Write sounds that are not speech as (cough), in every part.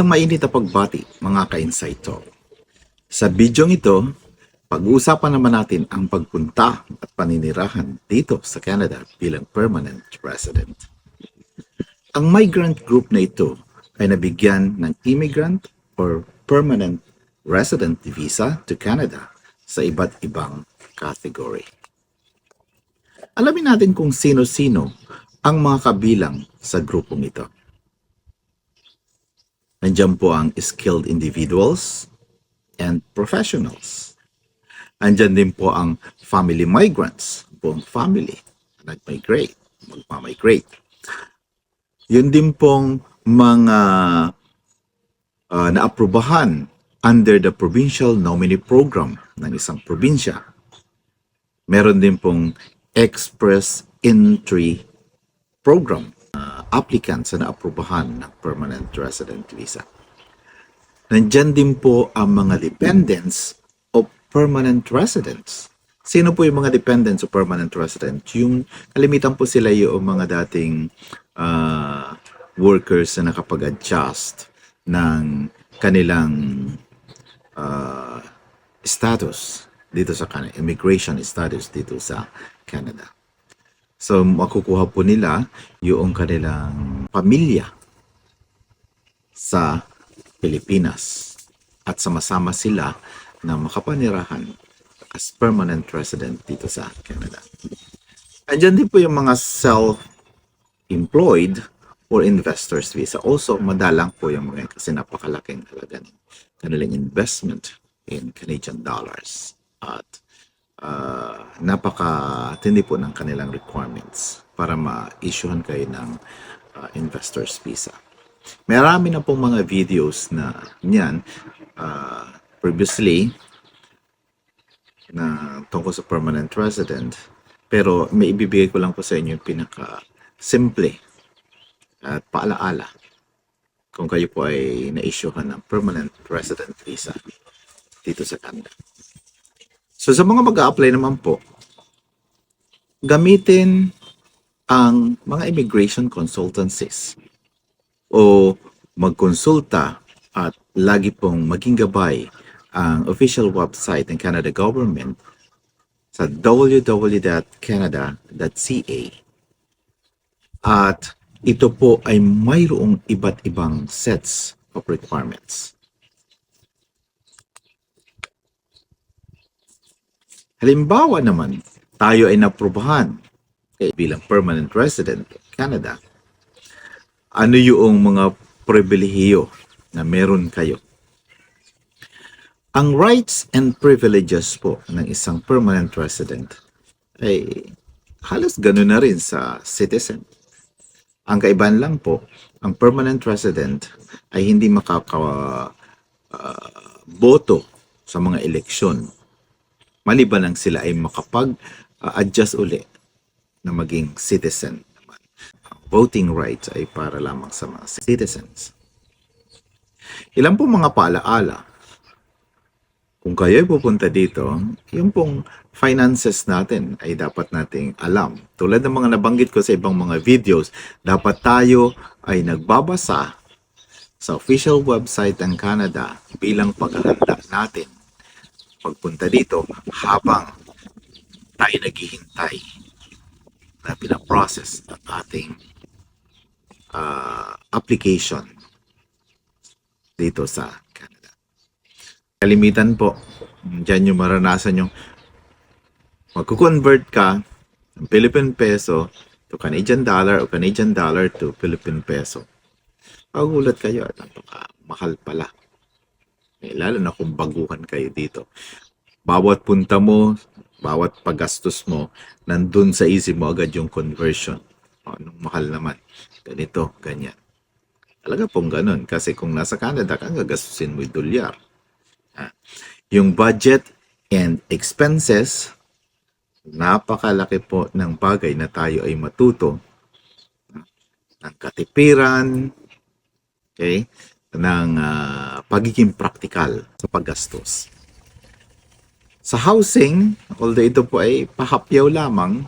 Isang mainit na pagbati, mga ka-insight talk. Sa bidyong ito, pag-uusapan naman natin ang pagpunta at paninirahan dito sa Canada bilang permanent resident. Ang migrant group na ito ay nabigyan ng immigrant or permanent resident visa to Canada sa iba't ibang category. Alamin natin kung sino-sino ang mga kabilang sa grupong ito. Nandiyan po ang skilled individuals and professionals. Andyan din po ang family migrants, buong family, na nag-migrate, magmamigrate. Yun din pong mga uh, naaprubahan under the provincial nominee program ng isang probinsya. Meron din pong express entry program applicants na naaprubahan ng permanent resident visa. Nandyan din po ang mga dependents of permanent residents. Sino po yung mga dependents of permanent resident? Yung kalimitan po sila yung mga dating uh, workers na nakapag-adjust ng kanilang uh, status dito sa Canada, immigration status dito sa Canada. So, makukuha po nila yung kanilang pamilya sa Pilipinas at sama-sama sila na makapanirahan as permanent resident dito sa Canada. Andyan din po yung mga self-employed or investors visa. Also, madalang po yung mga kasi napakalaking halaga ng kanilang investment in Canadian dollars. At uh, napaka-tindi po ng kanilang requirements para ma-issuehan kayo ng uh, investor's visa. Marami na pong mga videos na niyan uh, previously na tungkol sa permanent resident pero may ibibigay ko lang po sa inyo yung pinaka simple at paalaala kung kayo po ay na-issuehan ng permanent resident visa dito sa Canada. So sa mga mag-a-apply naman po, gamitin ang mga immigration consultancies o magkonsulta at lagi pong maging gabay ang official website ng Canada Government sa www.canada.ca at ito po ay mayroong iba't ibang sets of requirements. Halimbawa naman, tayo ay naprubahan eh, bilang permanent resident of Canada. Ano yung mga pribilehiyo na meron kayo? Ang rights and privileges po ng isang permanent resident ay halos gano'n na rin sa citizen. Ang kaibahan lang po, ang permanent resident ay hindi makaka uh, boto sa mga eleksyon maliban lang sila ay makapag-adjust uli na maging citizen naman. Voting rights ay para lamang sa mga citizens. Ilan po mga paalaala kung kayo ay pupunta dito, yung pong finances natin ay dapat nating alam. Tulad ng mga nabanggit ko sa ibang mga videos, dapat tayo ay nagbabasa sa official website ng Canada bilang paghahanda natin pagpunta dito habang tayo naghihintay na pinaprocess ang ating uh, application dito sa Canada. Kalimitan po, dyan yung maranasan yung magkukonvert ka ng Philippine peso to Canadian dollar o Canadian dollar to Philippine peso. Pagulat kayo at napaka mahal pala. Eh, lalo na kung baguhan kayo dito. Bawat punta mo, bawat paggastos mo, nandun sa easy mo agad yung conversion. O, anong mahal naman. Ganito, ganyan. Talaga pong ganun. Kasi kung nasa Canada ka, gagastusin mo yung dolyar. Yung budget and expenses, napakalaki po ng bagay na tayo ay matuto ng katipiran, okay, ng uh, pagiging praktikal sa paggastos. Sa housing, although ito po ay pahapyaw lamang,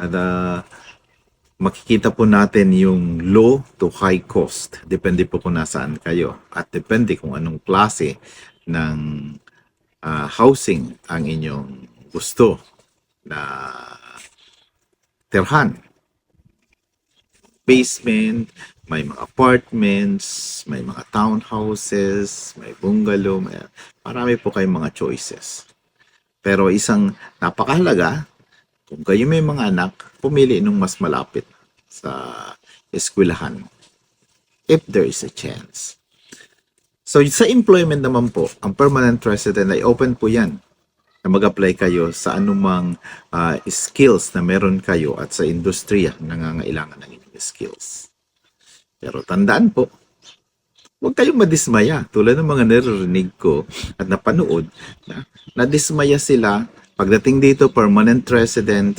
at uh, makikita po natin yung low to high cost. Depende po kung nasaan kayo. At depende kung anong klase ng ah, housing ang inyong gusto na tirhan. Basement, may mga apartments, may mga townhouses, may bungalow, may, marami po kayong mga choices. Pero isang napakahalaga, kung kayo may mga anak, pumili nung mas malapit sa eskwelahan. If there is a chance. So sa employment naman po, ang permanent resident ay open po yan na mag-apply kayo sa anumang ah, skills na meron kayo at sa industriya na nangangailangan ng inyong skills. Pero tandaan po, huwag kayong madismaya. Tulad ng mga naririnig ko at napanood, na nadismaya sila pagdating dito, permanent resident,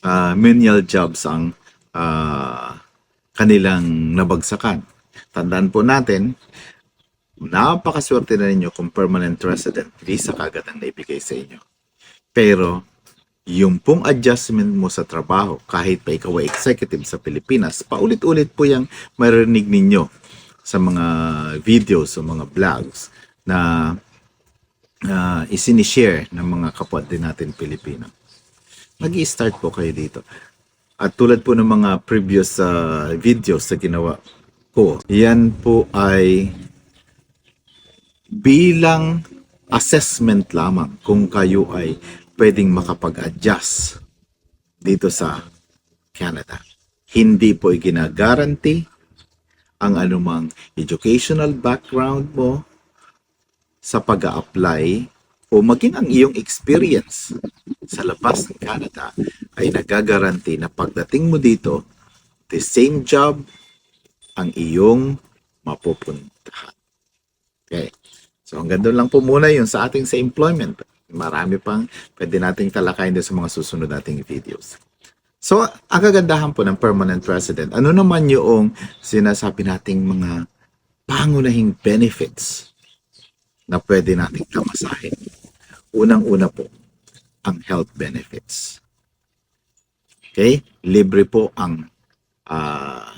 uh, menial jobs ang ah, kanilang nabagsakan. Tandaan po natin, napakaswerte na ninyo kung permanent resident, visa kagad ang naibigay sa inyo. Pero, yung pong adjustment mo sa trabaho, kahit pa ikaw ay executive sa Pilipinas, paulit-ulit po yung marinig ninyo sa mga videos o mga vlogs na uh, isinishare ng mga kapwa din natin Pilipino. mag start po kayo dito. At tulad po ng mga previous uh, videos na ginawa ko, yan po ay bilang assessment lamang kung kayo ay pwedeng makapag-adjust dito sa Canada. Hindi po ginagaranti ang anumang educational background mo sa pag apply o maging ang iyong experience sa labas ng Canada ay nagagaranti na pagdating mo dito, the same job ang iyong mapupuntahan. Okay. So hanggang doon lang po muna yung sa ating sa employment. Marami pang pwede nating talakayin din sa mga susunod nating videos. So, ang kagandahan po ng permanent resident, ano naman yung sinasabi nating mga pangunahing benefits na pwede nating tamasahin? Unang-una po, ang health benefits. Okay? Libre po ang ah,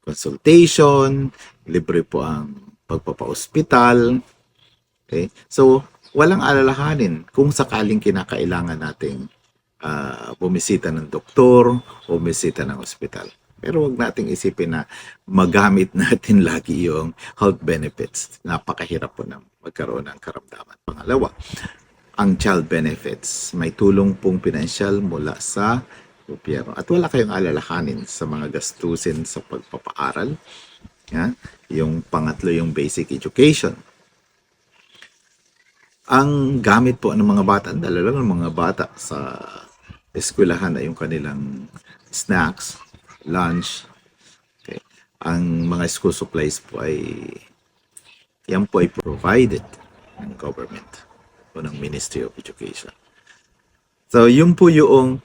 consultation, libre po ang pagpapa-ospital. Okay? So, walang alalahanin kung sakaling kinakailangan nating ah, bumisita ng doktor o bumisita ng ospital. Pero wag nating isipin na magamit (laughs) natin lagi yung health benefits. Napakahirap po na magkaroon ng karamdaman. Pangalawa, ang child benefits. May tulong pong pinansyal mula sa gobyerno. At wala kayong alalahanin sa mga gastusin sa pagpapaaral. Ya? Yung pangatlo, yung basic education. Ang gamit po ng mga bata, dala lang ng mga bata sa eskwelahan ay yung kanilang snacks, lunch. Okay. Ang mga school supplies po ay yan po ay provided ng government o ng Ministry of Education. So, yun po yung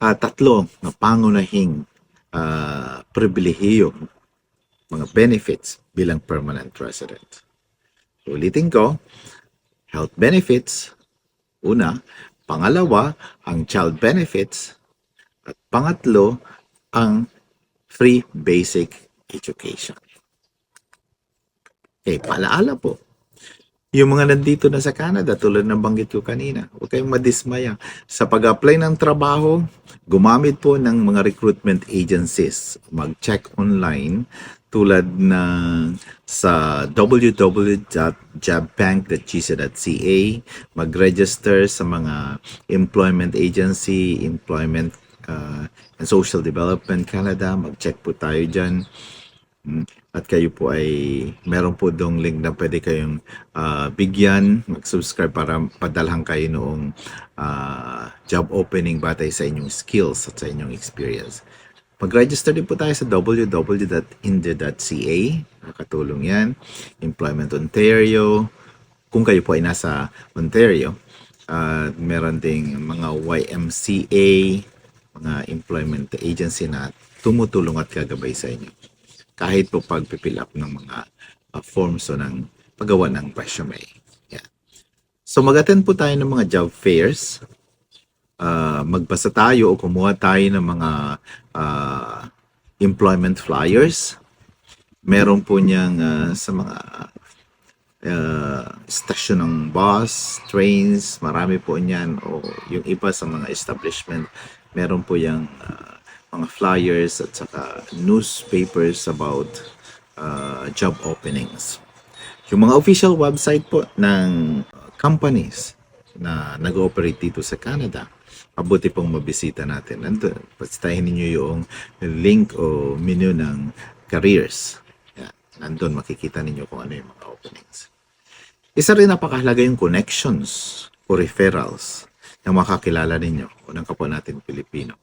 ah, tatlo na pangunahing uh, pribilehiyo, mga benefits bilang permanent resident. Ulitin ko, health benefits, una. Pangalawa, ang child benefits. At pangatlo, ang free basic education. Eh, paalaala po, yung mga nandito na sa Canada, tulad ng banggit ko kanina, huwag kayong madismaya. Sa pag-apply ng trabaho, gumamit po ng mga recruitment agencies. Mag-check online tulad ng sa www.jobbank.gc.ca, mag-register sa mga employment agency, employment uh, and social development Canada, mag-check po tayo dyan. Mm. At kayo po ay meron po dong link na pwede kayong ah, bigyan, mag-subscribe para padalhan kayo noong ah, job opening batay sa inyong skills at sa inyong experience. Mag-register din po tayo sa www.india.ca. Nakatulong yan. Employment Ontario. Kung kayo po ay nasa Ontario, at meron ding mga YMCA, mga employment agency na tumutulong at gagabay sa inyo. Kahit po pag-fill up ng mga uh, forms o ng paggawa ng resume. Yan. So mag-attend po tayo ng mga job fairs ah, magbasa tayo o kumuha tayo ng mga ah, employment flyers. Meron po niyang ah, sa mga uh, stasyon ng bus, trains, marami po niyan o yung iba sa mga establishment, meron po yung uh, mga flyers at saka newspapers about uh, job openings. Yung mga official website po ng companies na nag-ooperate dito sa Canada, mabuti pong mabisita natin. Nandun, pasitahin ninyo yung link o menu ng careers. Yan. Nandun makikita ninyo kung ano yung mga openings. Isa rin napakahalaga yung connections o referrals na makakilala ninyo o ng kapwa natin Pilipino.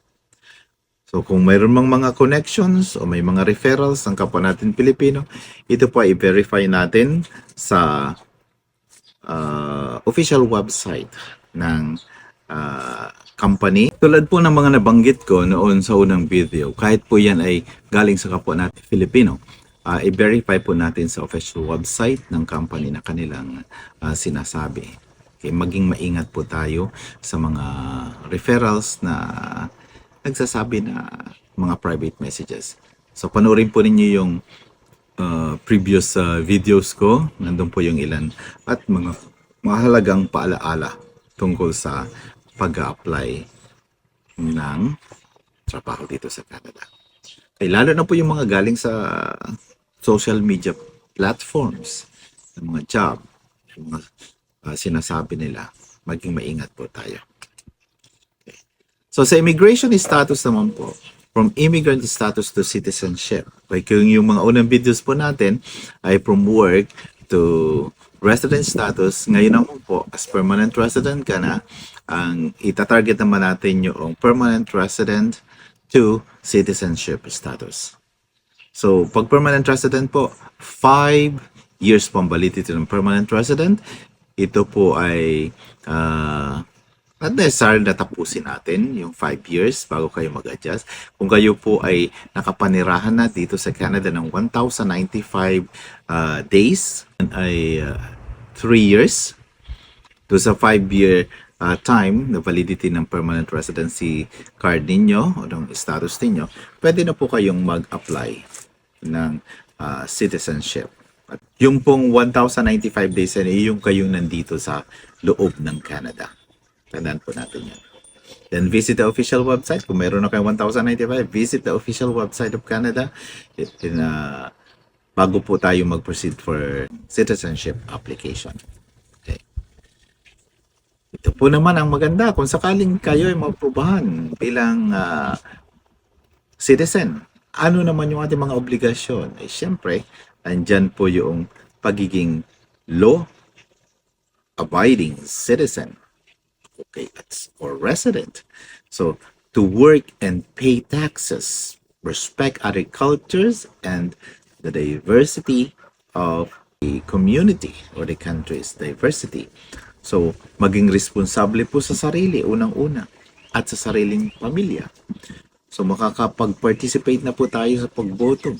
So kung mayroon mang mga connections o may mga referrals ng kapwa natin Pilipino, ito po i-verify natin sa uh, official website ng uh, company. Tulad po ng mga nabanggit ko noon sa unang video, kahit po yan ay galing sa kapwa natin Filipino, uh, i-verify po natin sa official website ng company na kanilang uh, sinasabi. Okay, maging maingat po tayo sa mga referrals na nagsasabi na mga private messages. So panoorin po ninyo yung uh, previous uh, videos ko, nandun po yung ilan, at mga mahalagang paalaala tungkol sa pag-apply ng trabaho dito sa Canada. Eh, lalo na po yung mga galing sa social media platforms, ng mga job, yung mga uh, sinasabi nila, maging maingat po tayo. Okay. So sa immigration status naman po, from immigrant status to citizenship. Like yung, yung mga unang videos po natin ay from work to resident status. Ngayon naman po, as permanent resident ka na, ang itatarget naman natin yung permanent resident to citizenship status. So, pag permanent resident po, 5 years validity ng permanent resident. Ito po ay uh, not necessary na tapusin natin yung 5 years bago kayo mag-adjust. Kung kayo po ay nakapanirahan na dito sa Canada ng 1,095 uh, days, ay 3 years, to sa 5-year uh, time na validity ng permanent residency card ninyo o ng status ninyo, pwede na po kayong mag-apply ng uh, citizenship. At yung pong 1,095 days na yung kayong nandito sa loob ng Canada. Tandaan po natin yan. Then visit the official website. Kung meron na kayo 1,095, visit the official website of Canada. In, uh, bago po tayo mag-proceed for citizenship application. Okay. Ito po naman ang maganda kung sakaling kayo ay maprobahan bilang uh, citizen. Ano naman yung ating mga obligasyon? Eh, syempre, andyan po yung pagiging law abiding citizen okay, that's or resident. So to work and pay taxes, respect other cultures and the diversity of the community or the country's diversity. So maging responsable po sa sarili unang-una at sa sariling pamilya. So makakapag-participate na po tayo sa pagboto.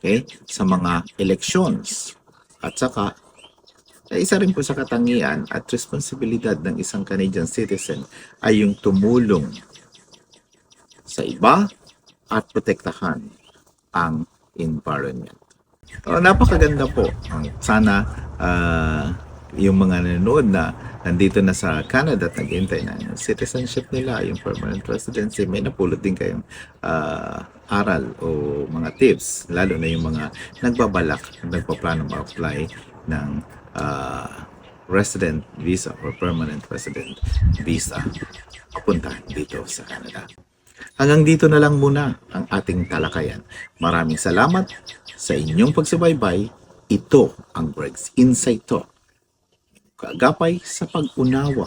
Okay? Sa mga elections. At saka ay isa rin po sa katangian at responsibilidad ng isang Canadian citizen ay yung tumulong sa iba at protektahan ang environment. So, napakaganda po. Sana uh, yung mga nanonood na nandito na sa Canada at naghintay na yung citizenship nila, yung permanent residency, may napulot din kayong uh, aral o mga tips, lalo na yung mga nagbabalak, nagpaplano ma-apply ng uh, resident visa or permanent resident visa papunta dito sa Canada. Hanggang dito na lang muna ang ating talakayan. Maraming salamat sa inyong pagsubaybay. Ito ang Greg's Insight Talk. Kaagapay sa pag-unawa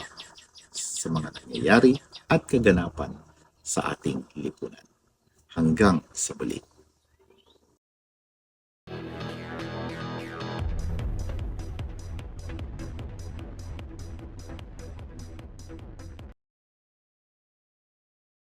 sa mga nangyayari at kaganapan sa ating lipunan. Hanggang sa balik.